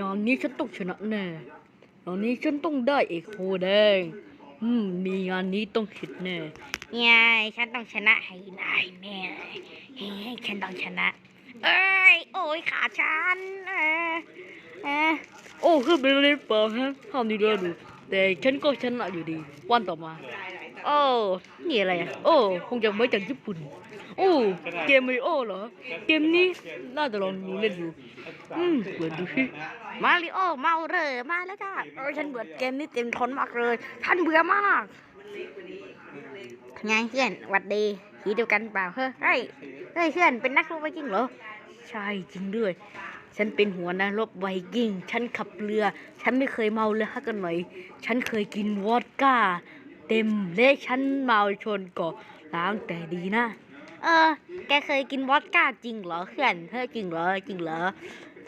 งานนี้ฉันต้องชนะแน่งานนี้ฉันต้องได้เอกโฮแดง อืม มีงานนี้ต้องคิดแน่ยายฉันต้องชนะให้ได้แน่เฮ้ยฉันต้องชนะ เอ้ย โอ้ยขาฉันเออเออโอ้ขึ้นไปเลยเปล่าฮะห้ามดีเลยดู แต่ฉันก็ชนะอยู่ดี วันต่อมา โอ้ นี่อะไรอะ โอ้ คงจะมาจากญี่ปุ่น โอ้เกมมาริโอเหรอ เกมนี้น่าจะลองดูเล่นดูอืมเปิดดูสิมาริโอเมาเร่อมาแล้วจ้าเออฉันเบื่อเกมนี้เต็มทนมากเลยฉันเบื่อมากไงเพื่อนหวัดดีสีเดียวกันเปล่าเฮ้ยเฮ้ยเฮ้ยเพื่อนเป็นนักรบไวกิ้งเหรอ ใช่จริงด้วย ฉันเป็นหัวหน้ารบไวกิ้ง ฉันขับเรือ ฉันไม่เคยเมาเลยฮักกันหน่อย ฉันเคยกินวอดก้า เต็มเละฉันเมาชนเกาะล้างแต่ดีนะ เออ แกเคยกินวอดก้าจริงเหรอเพื่อนเฮ้ยจริงเหรอจริงเหรอ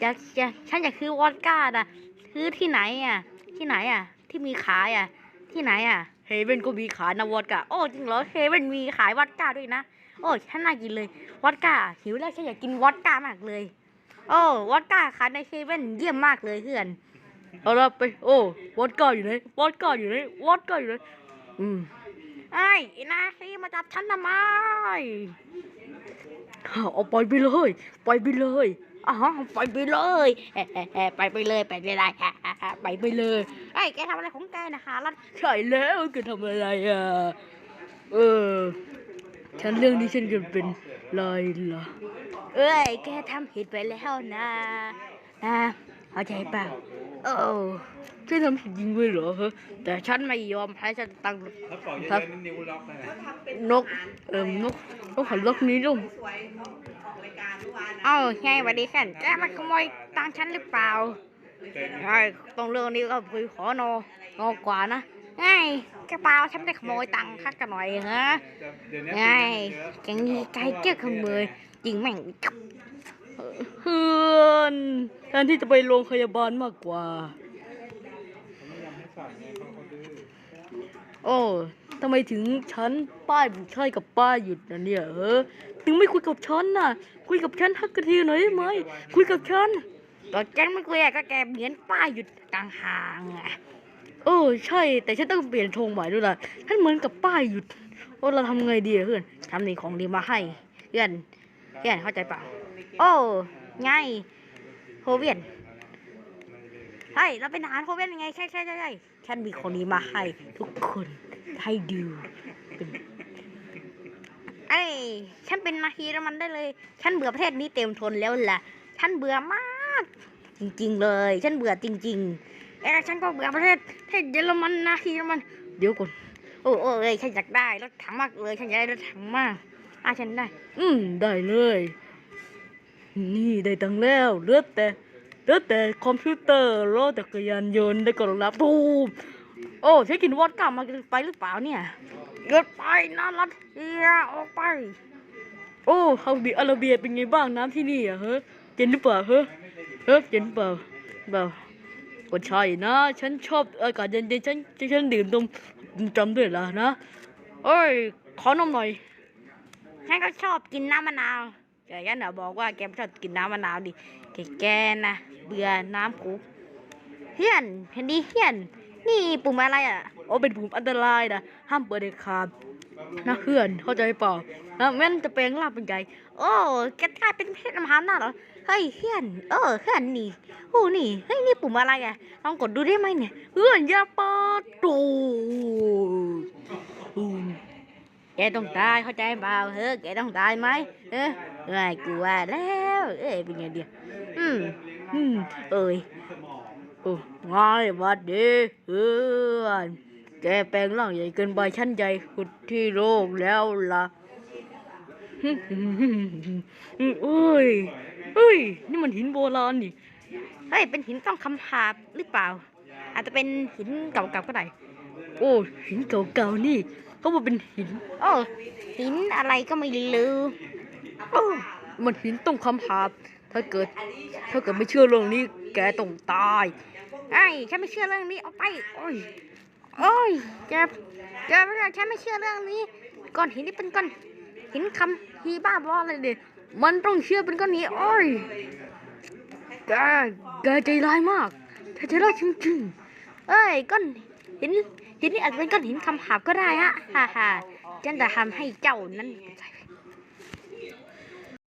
จะจะฉันอยากซื้อวอดก้าน่ะซื้อที่ไหนอะ ที่ไหนอะ ที่มีขายอะ ที่ไหนอะเฮเว่นก็มีขายนะวอดก้าโอ้จริงเหรอเฮเว่นมีขายวอดก้าด้วยนะโอ้ฉันน่ากินเลยวอดก้าหิวแล้วฉันอยากกินวอดก้ามากเลย โอ้วอดก้าขายในเฮเว่นเยี่ยมมากเลยเพื่อนเอาละไปโอ้วอดก้าอยู่ไหนวอดก้าอยู่ไหนวอดก้าอยู่ไหนอืมไอ้ไอ้นาซีมาจับฉันทำไม เอาไปไปเลยไปไปเลยอ๋อไปไปเลยเอ๊ะเอ๊ะเอ๊ะไปไปเลยไปไปเลยอะอะอะไปไปเลยไอ้ยแกทำอะไรของแกนะคะแล้วใช่แล้วแกทำอะไรอะเออฉันเรื่องนี้ฉันจะเป็นไรล่ะเอ้ยแกทำผิดไปแล้วนะนะเข้าใจเปล่าโอ้ฉันทำผิดจริงด้วยเหรอฮะแต่ฉันไม่ยอมให้ฉันตั้งแล้วก่อนครัจะบเดินนิ้วล็อกนะนกเอ่อนกน กหันลกนี้ลงเอ้าไงสวัสดีแค่นแกมาขโมยตังค์ฉันหรือเปล่าไอ้ตรงเรื่องนี้ก็คุยขอนองอกว่านะไงกระเป๋าฉันได้ขโมยตังค์คักกันหน่อยฮะเดี๋ยวนี้ไงแกงีไก่เจ้าขโมยจริงแม่งเพื่อนแทนที่จะไปโรงพยาบาลมากกว่าไม่ยอมให้สั่งไงเขาเขาดื้อโอ้ ทำไมถึงฉันป้ายบุกใช่กับป้ายหยุดนะเนี่ยเออถึงไม่คุยกับฉันน่ะ คุยกับฉันทักกันทีหน่อยได้ไหมคุยกับฉันก็แกไม่คุยอะก็แกเหมือนป้ายหยุดกลางทางอะเออใช่ แต่ฉันต้องเปลี่ยนธงใหม่ด้วยล่ะฉันเหมือนกับป้ายหยุดโอ้เราทำไงดีอะเพื่อนทำนี่ของดีมาให้เพื่อนเพื่อนเข้าใจเปล่าโอ้ไงโฮเวียน ใช่เราเป็นทหารโฮเวียนยังไง ใช่ใช่ใช่ใช่ฉันมีของดีมาให้ทุกคนให้ดูเป็นไอ้ฉันเป็นนาทีแล้วมันได้เลย ฉันเบื่อประเทศนี้เต็มทนแล้วล่ะ ฉันเบื่อมาก จริง ๆ เลย ฉันเบื่อจริง ๆ เอ้ฉันก็เบื่อประเทศประเทศเยอรมันนาทีแล้วมันเดี๋ยวก่อนโอ้โอ้เอ้ยฉันอยากได้รถถังมากเลยฉันอยากได้รถถังมากอะฉันได้ อืมได้เลย นี่ได้ตังแล้วเลือดแต่ เหลือแต่คอมพิวเตอร์รถจักรยานยนต์ได้ก็รับตูมโอ้ใช้กินวอดก้ามาไปหรือเปล่าเนี่ยหยุดไปนะรัสเซียออกไป โอ้ซาอุดิอาระเบียเป็นไงบ้างน้ำที่นี่อะเฮ้ยเย็นหรือเปล่าเฮ้ยเฮ้ยเย็นเปล่าเปล่าก็ใช่นะ ฉันชอบอากาศเย็นๆฉันฉันดื่มตรงจำด้วยล่ะนะเอ้ยขอนมหน่อยฉันก็ชอบกินน้ำมะนาว แต่ยันน่ะบอกว่าแกไม่ชอบกินน้ำมะนาวดิแกแกนะเบื่อน้ำคุกเฮียนเห็นดิเฮียน นี่ปุ่มอะไรอะโอ้เป็นภูมิอันตรายนะห้ามเปิดเด็ดขาดนะเพื่อนเข้าใจเปล่านะแม่นจะแปลงร่างเป็นไงโอ้แกกลายเป็นเพชรมหาอำนาเหรอเฮ้ยเฮียนเออเฮียนนี่โอ้นี่เฮ้ยนี่ปุ่มอะไรอะลองกดดูได้ไหมเนี่ยเพื่อนอย่าเปิดตูแกต้องตายเข้าใจเปล่าเฮ้ยแกต้องตายไหมเออ เอ้ยกลัวแล้วเอ้ยเป็นไงเดียวอืมอืมเอ้ยโอ้ง่ายวัดดีเพื่อนแกแปลงร่างใหญ่เกินไปชั้นใหญ่สุดที่โลกแล้วล่ะโอ้ยเฮ้ย นี่มันหินโบราณนี่ เฮ้ย เป็นหินต้องคำหาบหรือเปล่า อาจจะเป็นหินเก่าๆก็ได้ โอ้ หินเก่าๆนี่ เขาบอกเป็นหิน โอ้ หินอะไรก็ไม่รู้ มันหินต้องคำหาบถ้าเกิด ถ้าเกิดไม่เชื่อเรื่องนี้ แกต้องตายไอ้ยฉันไม่เชื่อเรื่องนี้เอาไปโอ้ยโอ้ยแกแกไม่ได้ฉันไม่เชื่อเรื่องนี้ก้อนหินนี่เป็นก้อนหินคำฮีบ้าบออะไรเด็ดมันต้องเชื่อเป็นก้อนนี้โอ้ยแแกแกใจร้ายมากแกใจร้ายจริงเอ้ยก้อนหินหินนี่อาจจะเป็นก้อนหินคำหาบก็ได้ฮะฮ่าฮ่าฉันจะทำให้เจ้านั้นใจ